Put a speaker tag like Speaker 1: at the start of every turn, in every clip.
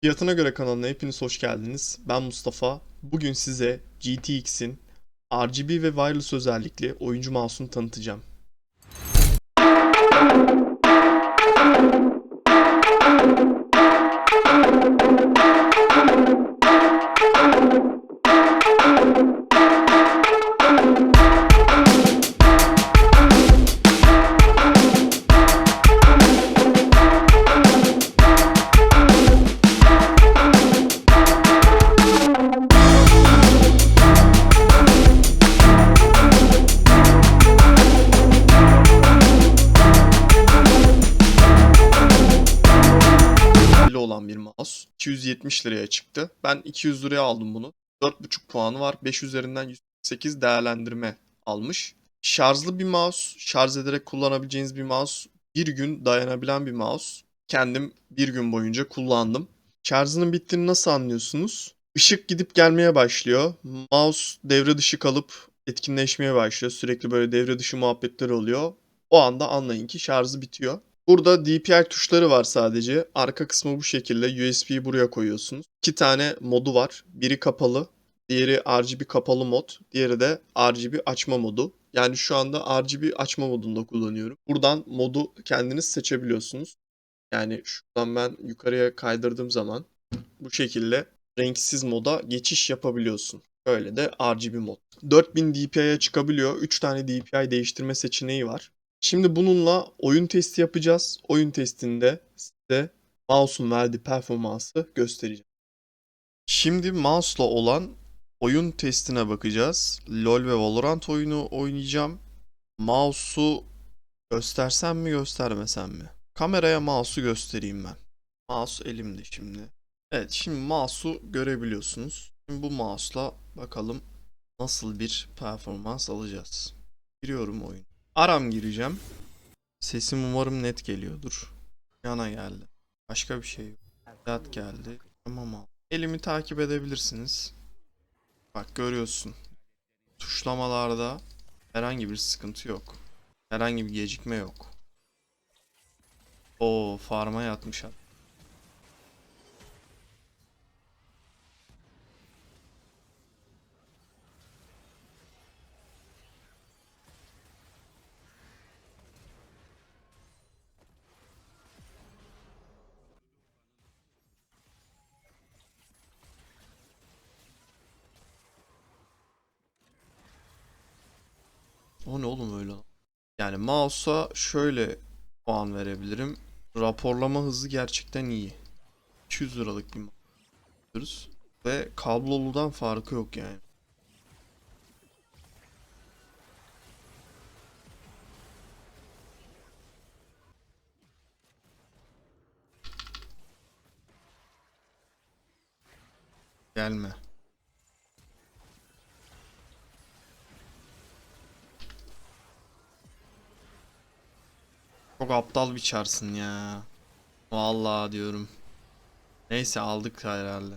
Speaker 1: Fiyatına göre kanalına hepiniz hoş geldiniz. Ben Mustafa. Bugün size GTX'in RGB ve wireless özellikli oyuncu mouse'unu tanıtacağım. Liraya çıktı. Ben 200 liraya aldım bunu. 4.5 puanı var. 5 üzerinden 108 değerlendirme almış. Şarjlı bir mouse. Şarj ederek kullanabileceğiniz bir mouse. Bir gün dayanabilen bir mouse. Kendim bir gün boyunca kullandım. Şarjının bittiğini nasıl anlıyorsunuz? Işık gidip gelmeye başlıyor. Mouse devre dışı kalıp etkinleşmeye başlıyor. Sürekli böyle devre dışı muhabbetler oluyor. O anda anlayın ki şarjı bitiyor. Burada DPI tuşları var sadece. Arka kısmı bu şekilde. USB'yi buraya koyuyorsunuz. İki tane modu var. Biri kapalı. Diğeri RGB kapalı mod. Diğeri de RGB açma modu. Yani şu anda RGB açma modunda kullanıyorum. Buradan modu kendiniz seçebiliyorsunuz. Yani şuradan ben yukarıya kaydırdığım zaman bu şekilde renksiz moda geçiş yapabiliyorsun. Böyle de RGB mod. 4000 DPI'ye çıkabiliyor. 3 tane DPI değiştirme seçeneği var. Şimdi bununla oyun testi yapacağız. Oyun testinde size mouse'un verdiği performansı göstereceğim. Şimdi mouse'la olan oyun testine bakacağız. LoL ve Valorant oyunu oynayacağım. Mouse'u göstersem mi göstermesem mi? Kameraya mouse'u göstereyim ben. Mouse elimde şimdi. Evet şimdi mouse'u görebiliyorsunuz. Şimdi bu mouse'la bakalım nasıl bir performans alacağız. Giriyorum oyun. Aram gireceğim. Sesim umarım net geliyordur. Yana geldi. Başka bir şey yok. Zat geldi. Tamam abi. Elimi takip edebilirsiniz. Bak görüyorsun. Tuşlamalarda herhangi bir sıkıntı yok. Herhangi bir gecikme yok. O farma yatmış adam. O ne oğlum öyle? Yani mouse'a şöyle puan verebilirim. Raporlama hızı gerçekten iyi. 200 liralık bir mouse. Ve kabloludan farkı yok yani. Gelme. Çok aptal bir çarsın ya. Vallahi diyorum. Neyse aldık herhalde.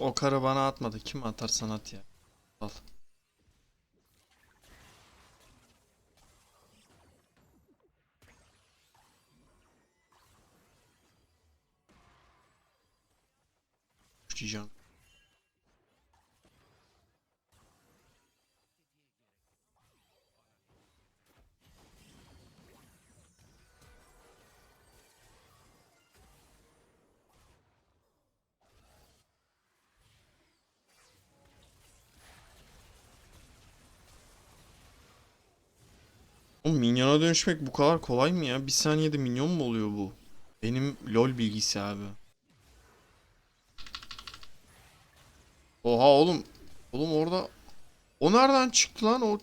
Speaker 1: O karı bana atmadı. Kim atarsan at ya. Al. Oğlum minyona dönüşmek bu kadar kolay mı ya? Bir saniyede minyon mu oluyor bu? Benim LoL bilgisi abi. Oha oğlum. Oğlum orada O nereden çıktı lan o?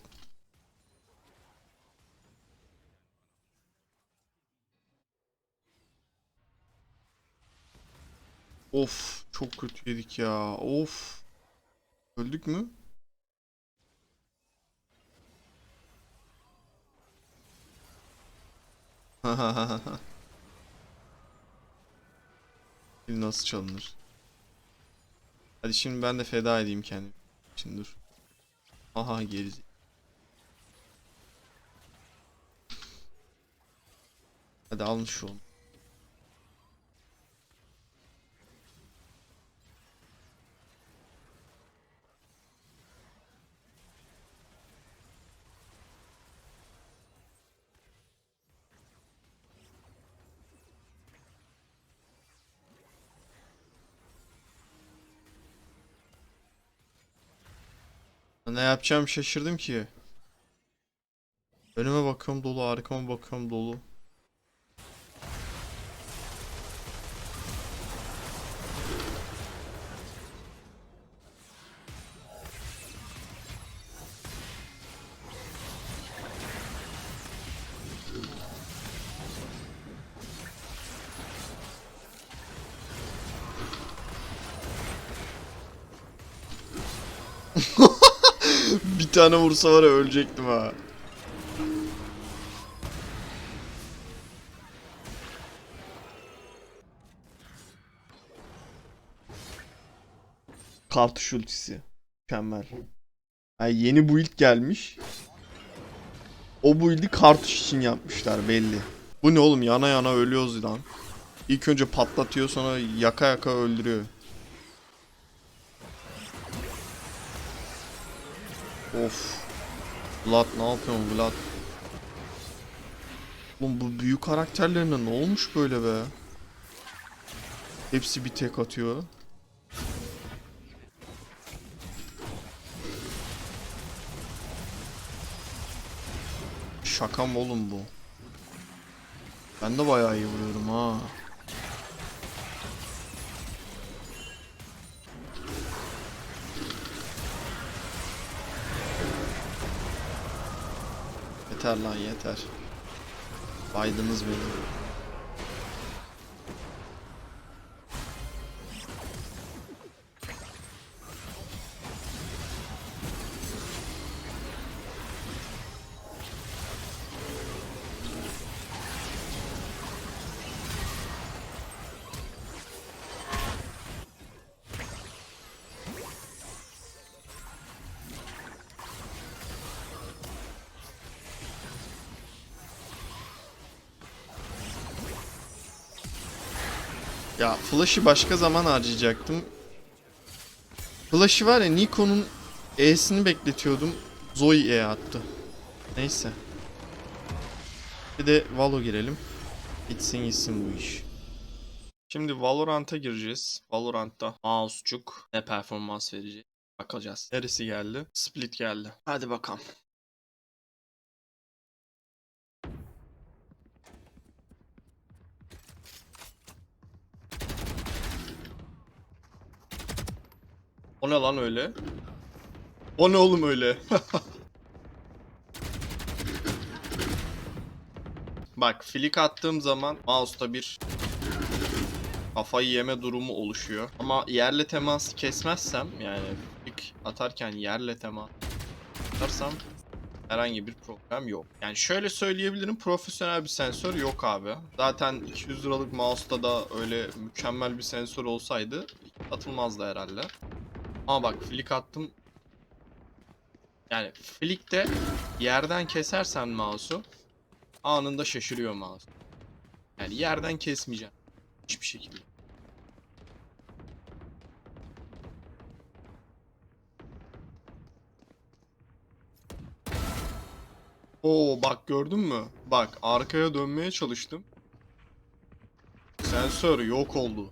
Speaker 1: Of çok kötü yedik ya. Of. Öldük mü? Bil nasıl çalınır? Hadi şimdi ben de feda edeyim kendimi. Şimdi dur. Aha geriz. Hadi alın şu. Ne yapacağım şaşırdım ki. Önüme bakıyorum dolu, arkama bakıyorum dolu. Tane vursa var ya ölecektim ha. Kartuş ultisi. Mükemmel. Yani yeni build gelmiş. O build'i kartuş için yapmışlar belli. Bu ne oğlum yana yana ölüyoruz lan. İlk önce patlatıyor sonra yaka yaka öldürüyor. Of. Vlad ne yapıyorsun Vlad? Oğlum bu büyük karakterlerine ne olmuş böyle be? Hepsi bir tek atıyor. Şaka mı oğlum bu? Ben de bayağı iyi vuruyorum ha. Yeter lan yeter. Baydınız beni. Ya Flash'ı başka zaman harcayacaktım. Flash'ı var ya Nikon'un E'sini bekletiyordum. Zoe E attı. Neyse. Bir de Valo girelim. Bitsin gitsin bu iş. Şimdi Valorant'a gireceğiz. Valorant'ta mouse'cuk ne performans verecek bakacağız. Neresi geldi? Split geldi. Hadi bakalım. O ne lan öyle? O ne oğlum öyle? Bak flick attığım zaman mouse'da bir kafayı yeme durumu oluşuyor. Ama yerle teması kesmezsem yani flick atarken yerle temas atarsam herhangi bir problem yok. Yani şöyle söyleyebilirim profesyonel bir sensör yok abi. Zaten 200 liralık mouse'da da öyle mükemmel bir sensör olsaydı atılmazdı herhalde. Ama bak flick attım. Yani flick'te yerden kesersen mouse'u anında şaşırıyor mouse. Yani yerden kesmeyeceğim. Hiçbir şekilde. Oo bak gördün mü? Bak arkaya dönmeye çalıştım. Sensör yok oldu.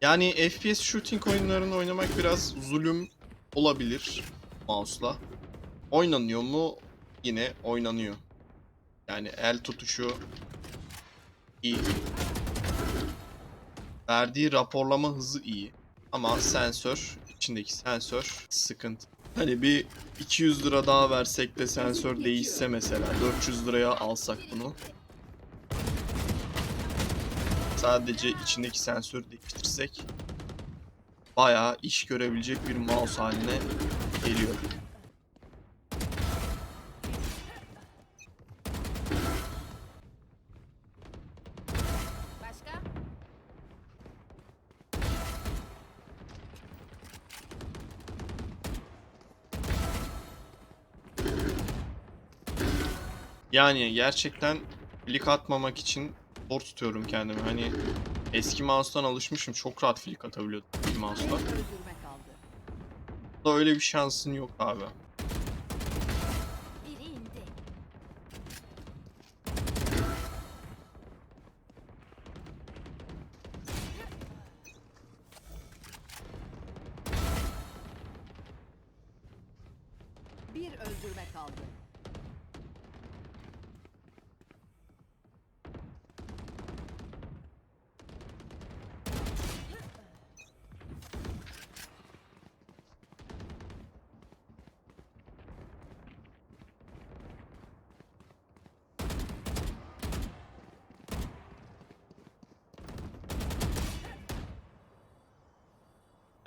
Speaker 1: Yani FPS shooting oyunlarını oynamak biraz zulüm olabilir mouse'la. Oynanıyor mu? Yine oynanıyor. Yani el tutuşu iyi. Verdiği raporlama hızı iyi. Ama sensör içindeki sensör sıkıntı. Hani bir 200 lira daha versek de sensör değişse mesela 400 liraya alsak bunu. Sadece içindeki sensörü değiştirsek bayağı iş görebilecek bir mouse haline geliyor. Yani gerçekten flick atmamak için zor tutuyorum kendimi. Hani eski mouse'dan alışmışım. Çok rahat flick atabiliyordum bir mouse'la. Da öyle bir şansın yok abi.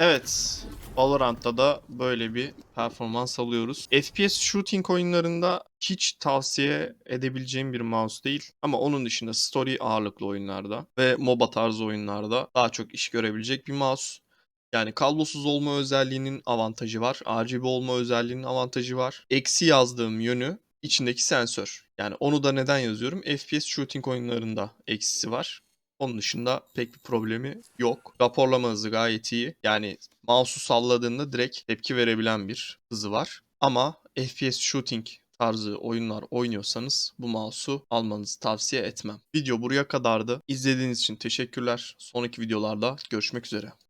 Speaker 1: Evet. Valorant'ta da böyle bir performans alıyoruz. FPS shooting oyunlarında hiç tavsiye edebileceğim bir mouse değil. Ama onun dışında story ağırlıklı oyunlarda ve MOBA tarzı oyunlarda daha çok iş görebilecek bir mouse. Yani kablosuz olma özelliğinin avantajı var. RGB olma özelliğinin avantajı var. Eksi yazdığım yönü içindeki sensör. Yani onu da neden yazıyorum? FPS shooting oyunlarında eksisi var. Onun dışında pek bir problemi yok. Raporlama hızı gayet iyi. Yani mouse'u salladığında direkt tepki verebilen bir hızı var. Ama FPS shooting tarzı oyunlar oynuyorsanız bu mouse'u almanızı tavsiye etmem. Video buraya kadardı. İzlediğiniz için teşekkürler. Sonraki videolarda görüşmek üzere.